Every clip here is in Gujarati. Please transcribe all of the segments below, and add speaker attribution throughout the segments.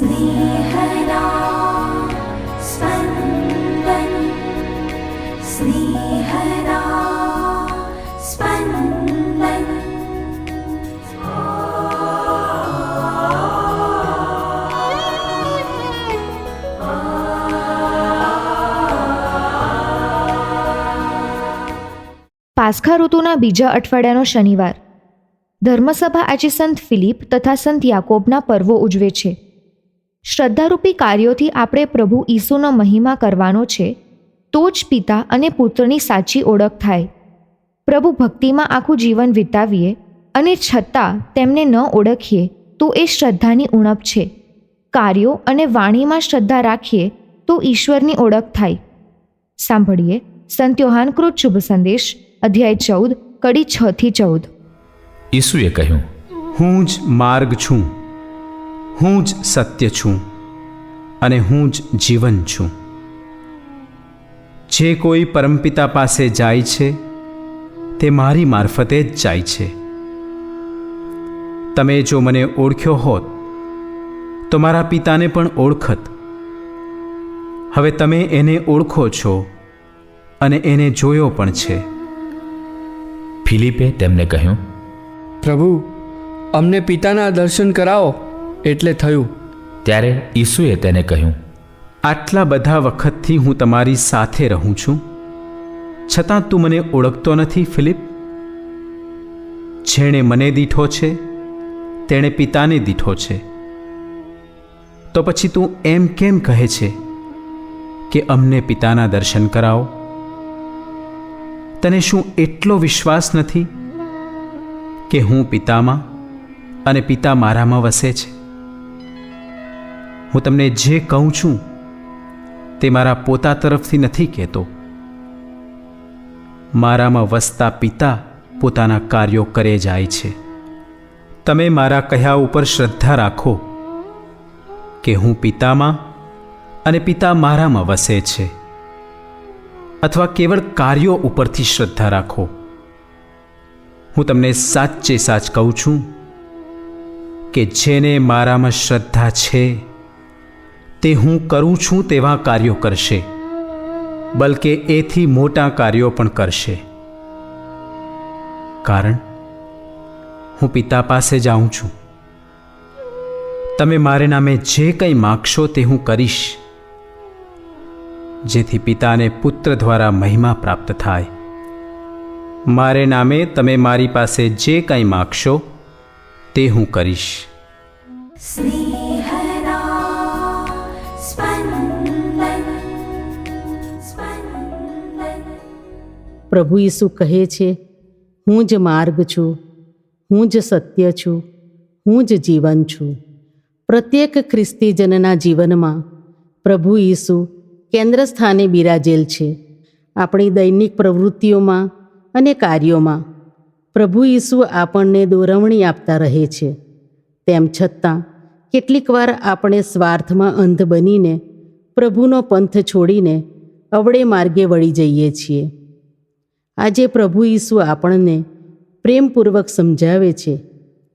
Speaker 1: स्नेहदा स्पन्दन् स्नेहदा स्पन्दन्
Speaker 2: પાસખા ઋતુના બીજા અઠવાડિયાનો શનિવાર ધર્મસભા આજે સંત ફિલિપ તથા સંત યાકોબના પર્વો ઉજવે છે શ્રદ્ધારૂપી કાર્યોથી આપણે પ્રભુ ઈસુનો મહિમા કરવાનો છે તો જ પિતા અને પુત્રની સાચી ઓળખ થાય. પ્રભુ ભક્તિમાં આખું જીવન વિતાવીએ અને છતાં તેમને ન ઓળખીએ તો એ શ્રદ્ધાની ઉણપ છે. કાર્યો અને વાણીમાં શ્રદ્ધા રાખીએ તો ઈશ્વરની ઓળખ થાય. સાંભળીએ સંત યોહાનકૃત શુભ સંદેશ અધ્યાય ચૌદ કડી છ થી ચૌદ.
Speaker 3: ઈસુએ કહ્યું
Speaker 4: હું જ માર્ગ છું. હું જ સત્ય છું અને હું જ જીવન છું. જે કોઈ પરમપિતા પાસે જાય છે તે મારી મારફતે જ જાય છે. તમે જો મને ઓળખ્યો હોત તો મારા પિતાને પણ ઓળખત. હવે તમે એને ઓળખો છો અને એને જોયો પણ છે.
Speaker 3: ફિલિપે તેમને કહ્યું
Speaker 5: પ્રભુ અમને પિતાના દર્શન કરાવો. એટલે થયું.
Speaker 3: ત્યારે ઈસુએ તેને કહ્યું
Speaker 4: આટલા બધા વખતથી હું તમારી સાથે રહું છું. છતાં તું મને ઓળખતો નથી ફિલિપ. જેણે મને દીઠો છે તેણે પિતાને દીઠો છે. તો પછી તું એમ કેમ કહે છે કે અમને પિતાના દર્શન કરાવો? તને શું એટલો વિશ્વાસ નથી કે હું પિતામાં અને પિતા મારામાં વસે છે? હું તમને જે કહું છું, તે મારા પોતા તરફથી નથી કહેતો. મારામાં વસતા પિતા પોતાના કાર્યો કરે જાય છે. તમે મારા કહ્યા ઉપર શ્રદ્ધા રાખો કે હું પિતામાં અને પિતા મારામાં વસે છે. અથવા કેવળ કાર્યો ઉપરથી શ્રદ્ધા રાખો. હું તમને સાચે સાચ કહું છું કે જેને મારામાં શ્રદ્ધા છે તે હું કરું છું તેવા કાર્યો કરશે, બલકે એથી મોટા કાર્યો પણ કરશે. કારણ, હું પિતા પાસે જાઉં છું. તમે મારે નામે જે કંઈ માગશો તે હું કરીશ, જેથી પિતાને પુત્ર દ્વારા મહિમા પ્રાપ્ત થાય. મારે નામે તમે મારી પાસે જે કંઈ માગશો, તે હું કરીશ.
Speaker 6: પ્રભુ ઈસુ કહે છે, હું જ માર્ગ છું, હું જ સત્ય છું, હું જ જીવન છું. પ્રત્યેક ખ્રિસ્તીજનના જીવનમાં પ્રભુ ઈસુ કેન્દ્ર સ્થાને બિરાજેલ છે. આપણી દૈનિક પ્રવૃત્તિઓમાં અને કાર્યોમાં પ્રભુ ઈસુ આપણને દોરવણી આપતા રહે છે. તેમ છતાં કેટલીકવાર આપણે સ્વાર્થમાં અંધ બનીને પ્રભુનો પંથ છોડીને અવળે માર્ગે વળી જઈએ છીએ. આજે પ્રભુ ઈસુ આપણને પ્રેમપૂર્વક સમજાવે છે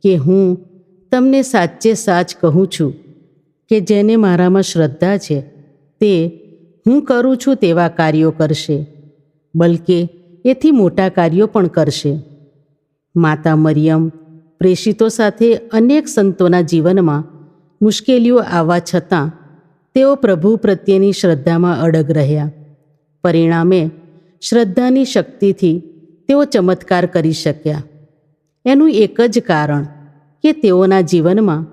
Speaker 6: કે હું તમને સાચે સાચ કહું છું કે જેને મારામાં શ્રદ્ધા છે, તે હું કરું છું તેવા કાર્યો કરશે, બલકે એથી મોટા કાર્યો પણ કરશે. માતા મરિયમ, પ્રેષિતો સાથે અનેક સંતોના જીવનમાં મુશ્કેલીઓ આવવા છતાં તેઓ પ્રભુ પ્રત્યેની શ્રદ્ધામાં અડગ રહ્યા. પરિણામે શ્રદ્ધાની શક્તિથી તેઓ ચમત્કાર કરી શક્યા. એનું એક જ કારણ કે તેઓના જીવનમાં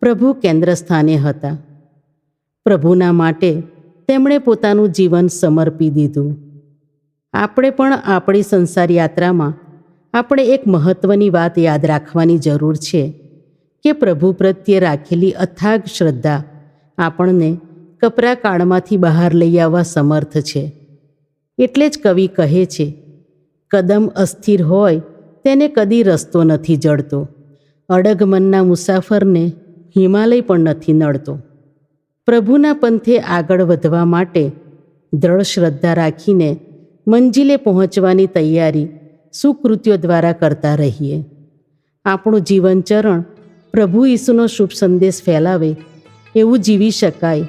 Speaker 6: પ્રભુ કેન્દ્ર સ્થાને હતા. પ્રભુના માટે તેમણે પોતાનું જીવન સમર્પી દીધું. આપણે પણ આપણી સંસાર યાત્રામાં આપણે એક મહત્ત્વની વાત યાદ રાખવાની જરૂર છે કે પ્રભુ પ્રત્યે રાખેલી અથાગ શ્રદ્ધા આપણને કપરા કાળમાંથી બહાર લઈ આવવા સમર્થ છે. એટલે જ કવિ કહે છે, કદમ અસ્થિર હોય તેને કદી રસ્તો નથી જડતો. અડગ મનના મુસાફરને હિમાલય પણ નથી નડતો. પ્રભુના પંથે આગળ વધવા માટે દ્રઢ શ્રદ્ધા રાખીને મંજિલે પહોંચવાની તૈયારી સુકૃત્યો દ્વારા કરતા રહીએ. આપણું જીવનચરણ પ્રભુ ઈસુનો શુભ સંદેશ ફેલાવે એવું જીવી શકાય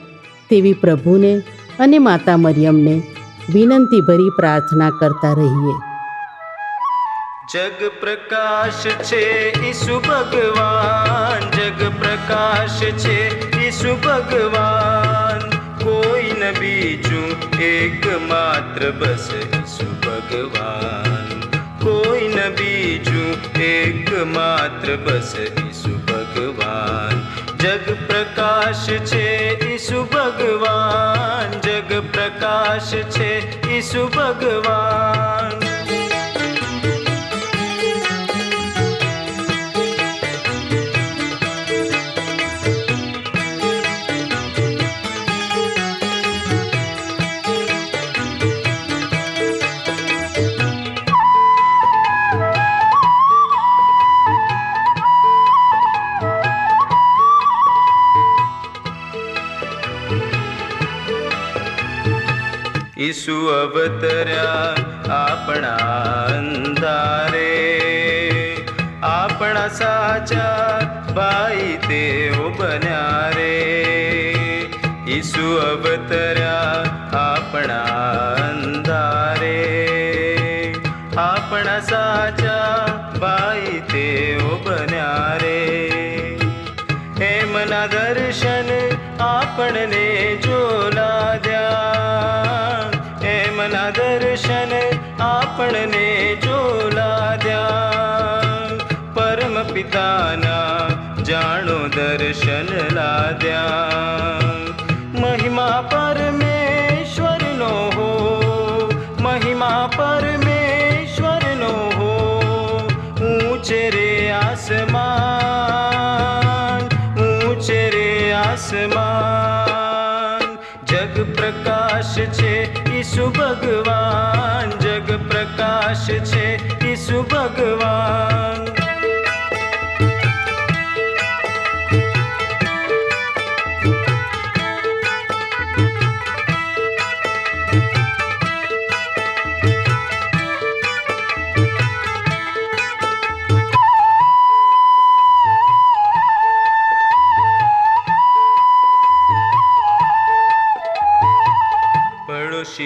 Speaker 6: તેવી પ્રભુને અને માતા મરિયમને વિનંતી ભરી પ્રાર્થના કરતા રહીએ.
Speaker 7: જગ પ્રકાશ છે ઈસુ ભગવાન. જગ પ્રકાશ છે ઈસુ ભગવાન. કોઈ ન બીજું એકમાત્ર બસ ઈસુ ભગવાન. કોઈ ન બીજું એકમાત્ર બસ ઈસુ ભગવાન. જગ પ્રકાશ છે પ્રકાશ છે ઈસુ ભગવાન. ઈસુ અવતર્યા આપણા અંધારે આપણા સાચા ભાઈ તેઓ બન્યા રે ઈસુ અવતર્યા આપણા દર્શન આપણને જોલાદ્યા પરમ પિતાના જાણો દર્શન લાદ્યા. મહિમા પરમેશ્વરનો હો મહિમા પરમેશ્વરનો ભગવાન જગ પ્રકાશ છે ઈસુ ભગવાન.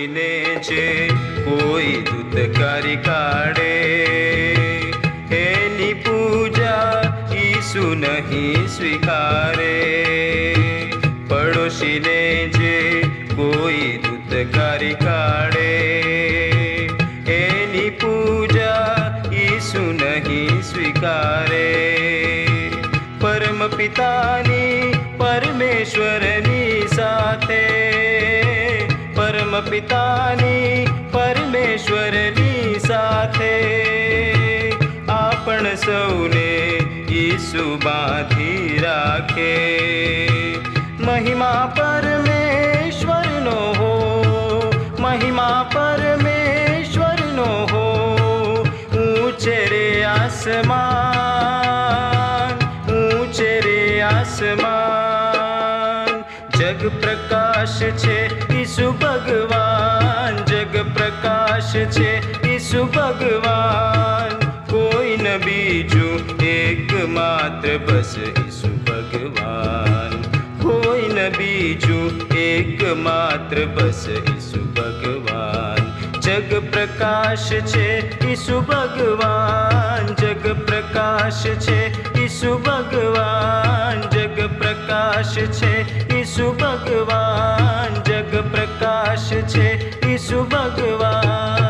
Speaker 7: પડોશીને જે કોઈ દૂતકારી કાઢે. એની પૂજા ઈસુ નહીં સ્વીકારે. પડોશીને જે કોઈ દૂતકારી કાઢે. એની પૂજા ઈસુ નહીં સ્વીકારે. પરમ પિતાની પરમ પિતાની પરમેશ્વરની સાથે આપણ સૌને ઈસુ બાંધી રાખે મહિમા પરમેશ્વરનો હો મહિમા પરમેશ્વરનો હો ઊંચે રે એકમાત્ર બસ ઈસુ ભગવાન. જગ પ્રકાશ છે ઈસુ ભગવાન. જગ પ્રકાશ છે ઈસુ ભગવાન. જગ પ્રકાશ છે ઈસુ ભગવાન. જગ પ્રકાશ છે ઈસુ ભગવાન.